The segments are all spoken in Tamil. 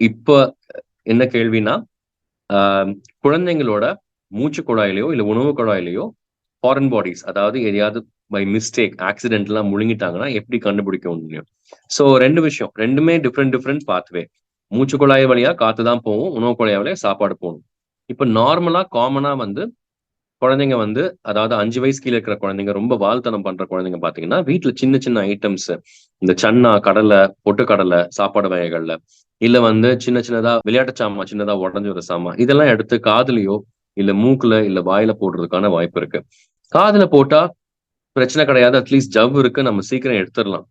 இப்போ என்ன கேள்வினா குழந்தைங்களோட மூச்சு குழாயிலையோ இல்ல உணவு குழாயிலையோ ஃபாரின் பாடிஸ் அதாவது எதையாவது பை மிஸ்டேக் ஆக்சிடென்ட் எல்லாம் முழுங்கிட்டாங்கன்னா எப்படி கண்டுபிடிக்க முடியும்? ஸோ ரெண்டு விஷயம். ரெண்டுமே டிஃப்ரெண்ட் டிஃப்ரெண்ட் பாத்வே மூச்சு குழாய் வழியா காத்து தான் போகும் உணவு குழாய் வழியா சாப்பாடு போகணும் இப்போ நார்மலா காமனா வந்து குழந்தைங்க வந்து அதாவது அஞ்சு வயசு கீழே இருக்கிற குழந்தைங்க ரொம்ப வாழ்த்தனம் பண்ற குழந்தைங்க பாத்தீங்கன்னா வீட்டுல சின்ன சின்ன ஐட்டம்ஸ் இந்த சன்னா கடலை பொட்டுக்கடலை சாப்பாடு வகைகள்ல இல்ல வந்து சின்ன சின்னதா விளையாட்டு சாமா சின்னதா உடஞ்சி ஒரு சாமா இதெல்லாம் எடுத்து காதுலயோ இல்ல மூக்குல இல்ல வாயில போடுறதுக்கான வாய்ப்பு இருக்கு. காதுல போட்டா பிரச்சனை கிடையாது அட்லீஸ்ட் ஜவ் இருக்கு நம்ம சீக்கிரம் எடுத்துடலாம்.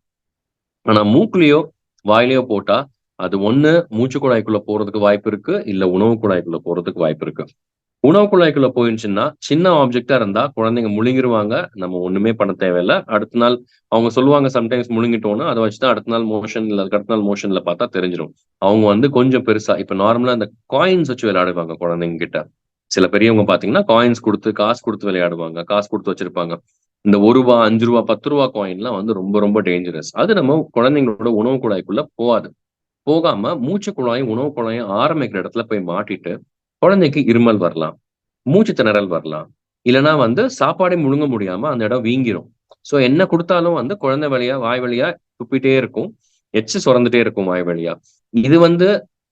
ஆனா மூக்குலயோ வாயிலையோ போட்டா அது ஒண்ணு மூச்சு குழாய்க்குள்ள போறதுக்கு வாய்ப்பு இருக்கு இல்ல உணவு குழாய்க்குள்ள போறதுக்கு வாய்ப்பு இருக்கு. உணவு குழாய்க்குள்ள போயிருச்சுன்னா சின்ன ஆப்ஜெக்டா இருந்தா குழந்தைங்க முழுங்கிருவாங்க. நம்ம ஒண்ணுமே பண்ண தேவையில்ல. அடுத்த நாள் அவங்க சொல்லுவாங்க சம்டைம்ஸ் முழுங்கிட்டோம்னு அதை வச்சுதான் அடுத்த நாள் மோஷன் இல்ல அடுத்த நாள் மோஷன்ல பார்த்தா தெரிஞ்சிடும். அவங்க வந்து கொஞ்சம் பெருசா இப்ப நார்மலா அந்த காயின்ஸ் வச்சு விளையாடுவாங்க குழந்தைங்க கிட்ட. சில பெரியவங்க பாத்தீங்கன்னா காயின்ஸ் கொடுத்து காசு கொடுத்து விளையாடுவாங்க. காசு கொடுத்து வச்சிருப்பாங்க. இந்த ஒரு ரூபா அஞ்சு ரூபா பத்து ரூபா காயின்லாம் வந்து ரொம்ப ரொம்ப டேஞ்சரஸ் அது நம்ம குழந்தைங்களோட உணவு குழாய்க்குள்ள போகாது. போகாம மூச்சு குழாயும் உணவு குழாயும் ஆரம்பிக்கிற இடத்துல போய் மாட்டிட்டு குழந்தைக்கு இருமல் வரலாம் மூச்சு திணறல் வரலாம். இல்லைன்னா வந்து சாப்பாடே முழுங்க முடியாம அந்த இடம் வீங்கிரும். ஸோ என்ன கொடுத்தாலும் வந்து குழந்தை வழியா வாய் வழியா துப்பிட்டே இருக்கும். எச்சு சுரந்துட்டே இருக்கும் வாய் வழியா. இது வந்து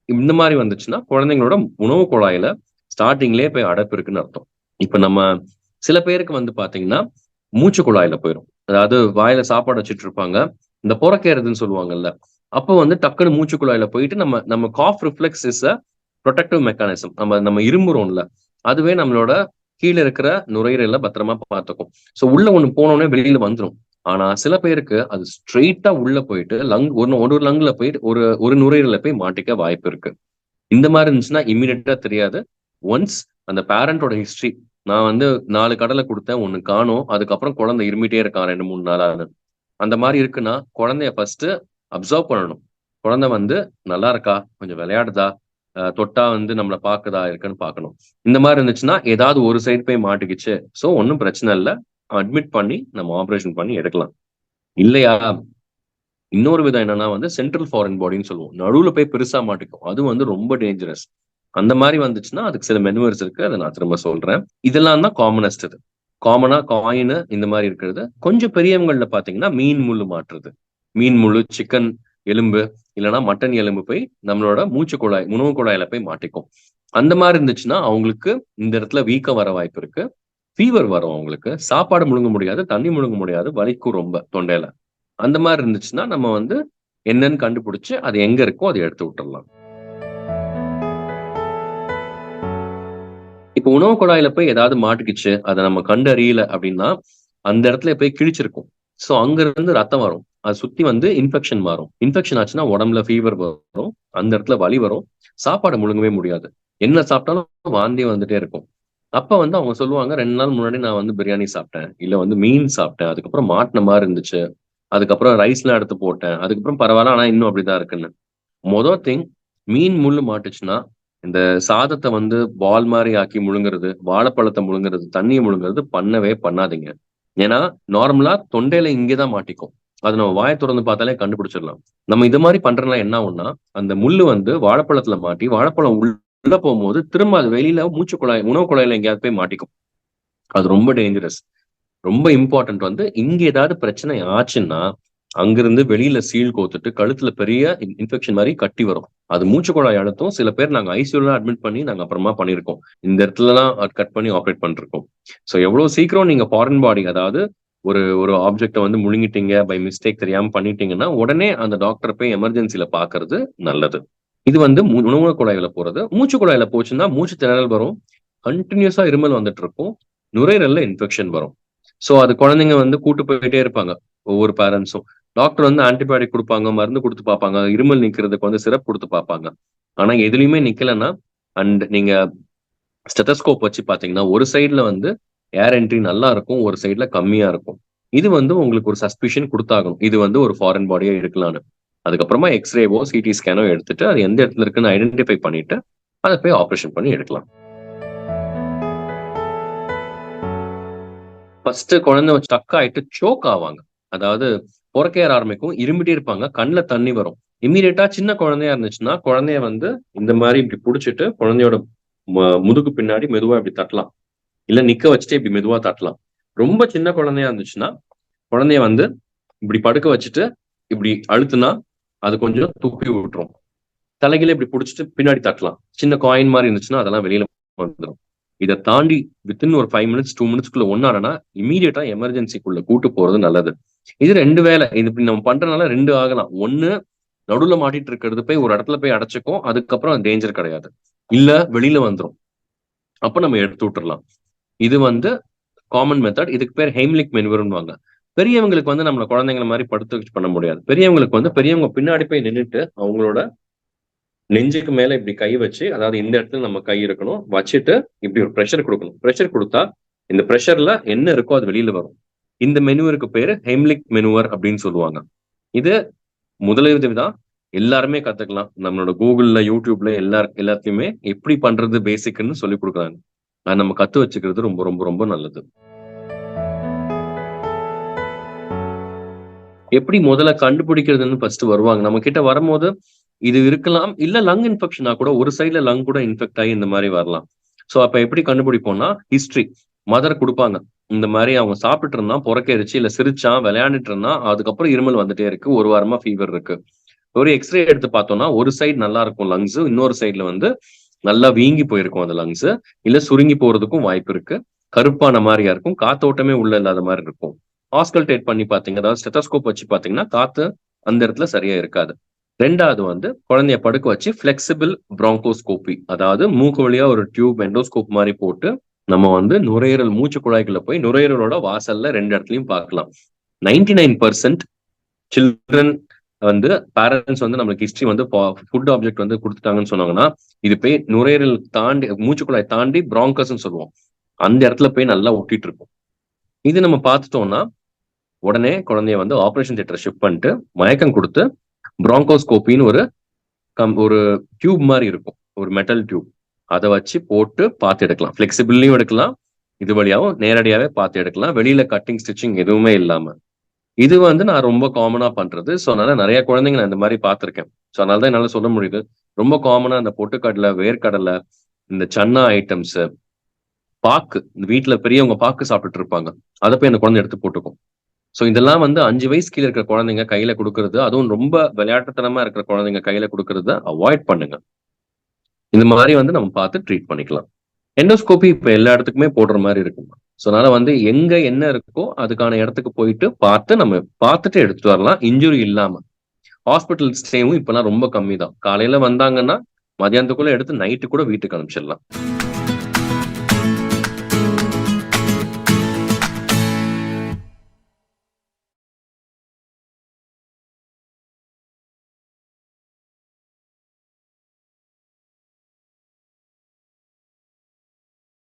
இந்த மாதிரி வந்துச்சுன்னா குழந்தைங்களோட உணவு குழாயில ஸ்டார்டிங்லேயே போய் அடைப்பு இருக்குன்னு அர்த்தம். இப்ப நம்ம சில பேருக்கு வந்து பாத்தீங்கன்னா மூச்சு குழாயில போயிடும் அதாவது வாயில சாப்பாடு வச்சுட்டு இருப்பாங்க. இந்த புறக்கேறதுன்னு சொல்லுவாங்கல்ல. அப்போ வந்து டக்குன்னு மூச்சு குழாயில போயிட்டு நம்ம நம்ம cough reflex is a protective mechanism நம்ம நம்ம இரும்புறோம்ல அதுவே நம்மளோட கீழே இருக்கிற நுரையீரல பத்திரமா பார்த்துக்கும். ஸோ உள்ள ஒண்ணு போனோடனே வெளியில வந்துடும் ஆனா சில பேருக்கு அது ஸ்ட்ரெயிட்டா உள்ள போயிட்டு லங் ஒன்று ஒரு லங்ல போயிட்டு ஒரு ஒரு நுரையீரல போய் மாட்டிக்க வாய்ப்பு இருக்கு. இந்த மாதிரி இருந்துச்சுன்னா இம்மிடியட்டா தெரியாது. ஒன்ஸ் அந்த பேரண்டோட ஹிஸ்டரி நான் வந்து நாலு கடலை கொடுத்தேன் ஒன்று காணும் அதுக்கப்புறம் குழந்தை இருமிட்டே இருக்கான் ரெண்டு மூணு நாளான்னு. அந்த மாதிரி இருக்குன்னா குழந்தைய ஃபர்ஸ்ட் அப்சர்வ் பண்ணணும். குழந்தை வந்து நல்லா இருக்கா? கொஞ்சம் விளையாடுதா? தொட்டா வந்து நம்மளை பாக்குதா இருக்குன்னு பார்க்கணும் இந்த மாதிரி இருந்துச்சுன்னா ஏதாவது ஒரு சைடு போய் மாட்டிக்கிச்சு. ஸோ ஒன்றும் பிரச்சனை இல்லை. அட்மிட் பண்ணி நம்ம ஆப்ரேஷன் பண்ணி எடுக்கலாம். இல்லையா? இன்னொரு விதம் என்னன்னா வந்து சென்ட்ரல் ஃபாரின் பாடின்னு சொல்லுவோம். நடுவுல போய் பெருசா மாட்டிக்கும். அது வந்து ரொம்ப டேஞ்சரஸ் அந்த மாதிரி வந்துச்சுன்னா அதுக்கு சில மெனுவர்ஸ் இருக்கு. அதை நான் திரும்ப சொல்றேன். இதெல்லாம் தான் காமனஸ்ட் இது. காமனா காயின் இந்த மாதிரி இருக்கிறது. கொஞ்சம் பெரியவங்கள்ல பாத்தீங்கன்னா மீன் முள்ளு மாற்றுறது. மீன் முள்ளு சிக்கன் எலும்பு இல்லைன்னா மட்டன் எலும்பு போய் நம்மளோட மூச்சு குழாய் உணவு குழாயில போய் மாட்டிக்கும். அந்த மாதிரி இருந்துச்சுன்னா அவங்களுக்கு இந்த இடத்துல வீக்கம் வர வாய்ப்பு இருக்கு. ஃபீவர் வரும் அவங்களுக்கு. சாப்பாடு முழுங்க முடியாது தண்ணி முழுங்க முடியாது வலிக்கும் ரொம்ப தொண்டையில. அந்த மாதிரி இருந்துச்சுன்னா நம்ம வந்து என்னன்னு கண்டுபிடிச்சு அது எங்க இருக்கோ அதை எடுத்து விட்டுறலாம். இப்போ உணவு குழாயில போய் ஏதாவது மாட்டுக்குச்சு அதை நம்ம கண்டறியல அப்படின்னா அந்த இடத்துல போய் கிழிச்சிருக்கும். ஸோ அங்க இருந்து ரத்தம் வரும். அது சுத்தி வந்து இன்ஃபெக்ஷன் மாறும். இன்ஃபெக்ஷன் ஆச்சுன்னா உடம்புல ஃபீவர் வரும் அந்த இடத்துல வலி வரும். சாப்பாடு முழுங்கவே முடியாது. என்ன சாப்பிட்டாலும் வாந்தி வந்துட்டே இருக்கும். அப்ப வந்து அவங்க சொல்லுவாங்க ரெண்டு நாள் முன்னாடி நான் வந்து பிரியாணி சாப்பிட்டேன். இல்ல வந்து மீன் சாப்பிட்டேன். அதுக்கப்புறம் மாட்டின மாதிரி இருந்துச்சு. அதுக்கப்புறம் ரைஸ்லாம் எடுத்து போட்டேன். அதுக்கப்புறம் பரவாயில்ல ஆனா இன்னும் அப்படிதான் இருக்குன்னு. மொதல் திங் மீன் முள்ளு மாட்டுச்சுன்னா இந்த சாதத்தை வந்து பால் மாதிரி ஆக்கி முழுங்குறது வாழைப்பழத்தை முழுங்குறது தண்ணியை முழுங்குறது பண்ணவே பண்ணாதீங்க. ஏன்னா நார்மலா தொண்டையில இங்கேதான் மாட்டிக்கும். அது நம்ம வாயை திறந்து பார்த்தாலே கண்டுபிடிச்சிடலாம். நம்ம இது மாதிரி பண்றதுனால என்ன ஆகும்னா அந்த முள்ளு வந்து வாழைப்பழத்துல மாட்டி வாழைப்பழம் உள்ள போகும்போது திரும்ப அது வெளியில மூச்சு குழாய் உணவு குழாயில எங்கேயாவது போய் மாட்டிக்கும். அது ரொம்ப டேஞ்சரஸ் ரொம்ப இம்பார்ட்டன்ட் வந்து இங்க ஏதாவது பிரச்சனை ஆச்சுன்னா அங்கிருந்து வெளியில சீல் கோத்துட்டு கழுத்துல பெரிய இன்ஃபெக்ஷன் மாதிரி கட்டி வரும். அது மூச்சு குழாய் அழுத்தம். சில பேர் நாங்க ஐசியூல அட்மிட் பண்ணி நாங்க அப்புறமா பண்ணிருக்கோம் இந்த இடத்துலலாம் கட் பண்ணி ஆப்ரேட் பண்ணிருக்கோம். ஸோ எவ்வளவு சீக்கிரம் நீங்க ஃபாரின் பாடி அதாவது ஒரு ஒரு ஆப்ஜெக்டை வந்து முழுங்கிட்டீங்க பை மிஸ்டேக் தெரியாம பண்ணிட்டீங்கன்னா உடனே அந்த டாக்டர் போய் எமர்ஜென்சில பாக்குறது நல்லது. இது வந்து உணவு குழாயில போறது. மூச்சு குழாயில போச்சுன்னா மூச்சு திணறல் வரும். கண்டினியூஸா இருமல் வந்துட்டு இருக்கும் நுரையீரல்ல இன்ஃபெக்ஷன் வரும். ஸோ அது குழந்தைங்க வந்து கூட்டு போயிட்டே இருப்பாங்க. ஒவ்வொரு பேரண்ட்ஸும் டாக்டர் வந்து ஆன்டிபயோட்டிக் கொடுப்பாங்க மருந்து கொடுத்து பார்ப்பாங்க. இருமல் நிக்கிறதுக்கு வந்து சிறப்பு கொடுத்து பார்ப்பாங்க. ஆனா எதுலையுமே நிக்கலன்னா அண்ட் நீங்க ஸ்டெத்தஸ்கோப் வச்சு பாத்தீங்கன்னா ஒரு சைட்ல வந்து ஏர் என்ட்ரி நல்லா இருக்கும் ஒரு சைட்ல கம்மியா இருக்கும் இது வந்து உங்களுக்கு ஒரு சஸ்பிஷன் கொடுத்தாகணும். இது வந்து ஒரு ஃபாரின் பாடியா இருக்கலாம்னு அதுக்கப்புறமா எக்ஸ்ரேவோ சிடி ஸ்கேனோ எடுத்துட்டு அது எந்த இடத்துல இருக்குன்னு ஐடென்டிஃபை பண்ணிட்டு அதை போய் ஆப்ரேஷன் பண்ணி எடுக்கலாம். ஃபர்ஸ்ட் குழந்தை ஸ்டக் ஆயிட்டு சோக் ஆவாங்க. அதாவது புறக்கையர் ஆரம்பிக்கும் இரும்பிட்டே இருப்பாங்க கண்ணில் தண்ணி வரும். இம்மீடியட்டா சின்ன குழந்தையா இருந்துச்சுன்னா குழந்தைய வந்து இந்த மாதிரி இப்படி புடிச்சிட்டு குழந்தையோட முதுகு பின்னாடி மெதுவா இப்படி தட்டலாம். இல்ல நிக்க வச்சுட்டு இப்படி மெதுவா தட்டலாம். ரொம்ப சின்ன குழந்தையா இருந்துச்சுன்னா குழந்தைய வந்து இப்படி படுக்க வச்சுட்டு இப்படி அழுத்துனா அது கொஞ்சம் துப்பி விட்டுரும். தலைகளை இப்படி பிடிச்சிட்டு பின்னாடி தட்டலாம். சின்ன காயின் மாதிரி இருந்துச்சுன்னா அதெல்லாம் வெளியில வந்துடும் இதை தாண்டி வித்தின் ஒரு ஃபைவ் மினிட்ஸ் டூ மினிட்ஸ்க்குள்ள ஒன்னாடனா இமீடியட்டா எமர்ஜென்சிக்குள்ள கூட்டு போறது நல்லது. இது ரெண்டு வேலை. இது இப்படி நம்ம பண்றதுனால ரெண்டு ஆகலாம். ஒண்ணு நடுவுல மாட்டிட்டு இருக்கிறது போய் ஒரு இடத்துல போய் அடைச்சிக்கும் அதுக்கப்புறம் டேஞ்சர் கிடையாது. இல்ல வெளியில வந்துடும் அப்ப நம்ம எடுத்து விட்டுறலாம். இது வந்து காமன் மெத்தட் இதுக்கு பேர் ஹெய்ம்லிக் மென்வருன்வாங்க பெரியவங்களுக்கு வந்து நம்மளை குழந்தைங்கள மாதிரி படுத்து பண்ண முடியாது. பெரியவங்களுக்கு வந்து பெரியவங்க பின்னாடி போய் நின்றுட்டு அவங்களோட நெஞ்சுக்கு மேல இப்படி கை வச்சு அதாவது இந்த இடத்துல நம்ம கை இருக்கணும் வச்சுட்டு இப்படி ஒரு ப்ரெஷர் கொடுக்கணும். ப்ரெஷர் கொடுத்தா இந்த ப்ரெஷர்ல என்ன இருக்கோ அது வெளியில வரும். இந்த மெனுவருக்கு பேரு ஹெம்லிக் மெனுவர் அப்படின்னு சொல்லுவாங்க. இது முதலுதவி தான் எல்லாருமே கத்துக்கலாம். நம்மளோட கூகுள்ல யூடியூப்ல எல்லா எல்லாத்தையுமே எப்படி பண்றது பேசிக்னு சொல்லி கொடுக்குறாங்க. அது நம்ம கத்து வச்சுக்கிறது ரொம்ப ரொம்ப ரொம்ப நல்லது. எப்படி முதல்ல கண்டுபிடிக்கிறதுன்னு ஃபர்ஸ்ட் வருவாங்க. நம்ம கிட்ட வரும்போது இது இருக்கலாம். இல்ல லங் இன்ஃபெக்ஷனா கூட ஒரு சைட்ல லங் கூட இன்ஃபெக்ட் ஆகி இந்த மாதிரி வரலாம். சோ அப்ப எப்படி கண்டுபிடிப்போம்னா ஹிஸ்டரி மதர் கொடுப்பாங்க. இந்த மாதிரி அவங்க சாப்பிட்டு இருந்தா புறக்கேறிச்சு இல்ல சிரிச்சான் விளையாண்டுட்டு இருந்தா அதுக்கப்புறம் இருமல் வந்துட்டே இருக்கு. ஒரு வாரமா ஃபீவர் இருக்கு. ஒரு எக்ஸ்ரே எடுத்து பார்த்தோம்னா ஒரு சைடு நல்லா இருக்கும் லங்ஸ் இன்னொரு சைட்ல வந்து நல்லா வீங்கி போயிருக்கும் அந்த லங்ஸ் இல்ல சுருங்கி போறதுக்கும் வாய்ப்பு இருக்கு. கருப்பான மாதிரியா இருக்கும். காத்தோட்டமே உள்ள இல்லாத மாதிரி இருக்கும். ஆஸ்கல்டேட் பண்ணி பாத்தீங்க அதாவது ஸ்டெத்தஸ்கோப் வச்சு பாத்தீங்கன்னா காத்து அந்த இடத்துல சரியா இருக்காது. ரெண்டாவது வந்து குழந்தைய படுக்க வச்சு பிளெக்சிபிள் ப்ராங்கோஸ்கோபி அதாவது மூக்கு வழியா ஒரு டியூப் எண்டோஸ்கோப் மாதிரி போட்டு நம்ம வந்து நுரையீரல் மூச்சு குழாய்க்குள்ள போய் நுரையீரலோட வாசல்ல ரெண்டு இடத்துலயும் பார்க்கலாம். நைன்டி நைன் பர்சன்ட் சில்ட்ரன் வந்து பேரண்ட்ஸ் வந்து நம்மளுக்கு ஹிஸ்ட்ரி வந்து ஃபுட் ஆப்ஜெக்ட் வந்து கொடுத்துட்டாங்கன்னு சொன்னாங்கன்னா இது போய் நுரையீரல் தாண்டி மூச்சுக்குழாய் தாண்டி பிராங்கஸ்ன்னு சொல்லுவோம். அந்த இடத்துல போய் நல்லா ஒட்டிட்டு இருக்கும். இது நம்ம பார்த்துட்டோம்னா உடனே குழந்தைய வந்து ஆப்ரேஷன் தியேட்டர் ஷிஃப்ட் பண்ணிட்டு மயக்கம் கொடுத்து பிராங்கோஸ்கோப்பின்னு ஒரு கம் ஒரு டியூப் மாதிரி இருக்கும். ஒரு மெட்டல் டியூப் அதை வச்சு போட்டு பார்த்து எடுக்கலாம். ஃபிளெக்சிபிள்லையும் எடுக்கலாம். இது வழியாகவும் நேரடியாகவே பார்த்து எடுக்கலாம். வெளியில கட்டிங் ஸ்டிச்சிங் எதுவுமே இல்லாமல் இது வந்து நான் ரொம்ப காமனா பண்றது. ஸோ அதனால நிறைய குழந்தைங்க நான் இந்த மாதிரி பார்த்துருக்கேன். ஸோ அதனால தான் என்னால் சொல்ல முடியுது. ரொம்ப காமனா இந்த பொட்டுக்கடலை வேர்க்கடலை இந்த சன்னா ஐட்டம்ஸ் பாக்கு இந்த வீட்டில் பெரியவங்க பாக்கு சாப்பிட்டுட்டு இருப்பாங்க. அதை போய் அந்த குழந்தை எடுத்து போட்டுக்கும். ஸோ இதெல்லாம் வந்து அஞ்சு வயசு கீழே இருக்கிற குழந்தைங்க கையில கொடுக்கறது. அதுவும் ரொம்ப விளையாட்டுத்தனமா இருக்கிற குழந்தைங்க கையில கொடுக்கறத அவாய்ட் பண்ணுங்க. இந்த மாதிரி வந்து நம்ம பார்த்து ட்ரீட் பண்ணிக்கலாம். எண்டோஸ்கோபி இப்போ எல்லா இடத்துக்குமே போடுற மாதிரி இருக்கும். ஸோ அதனால வந்து எங்க என்ன இருக்கோ அதுக்கான இடத்துக்கு போயிட்டு பார்த்து நம்ம பார்த்துட்டு எடுத்துட்டு வரலாம். இன்ஜுரி இல்லாம. ஹாஸ்பிட்டல் ஸ்டேவும் இப்பெல்லாம் ரொம்ப கம்மி தான் காலையில வந்தாங்கன்னா மதியானத்துக்குள்ள எடுத்து நைட்டு கூட வீட்டுக்கு அனுப்பிச்சிடலாம்.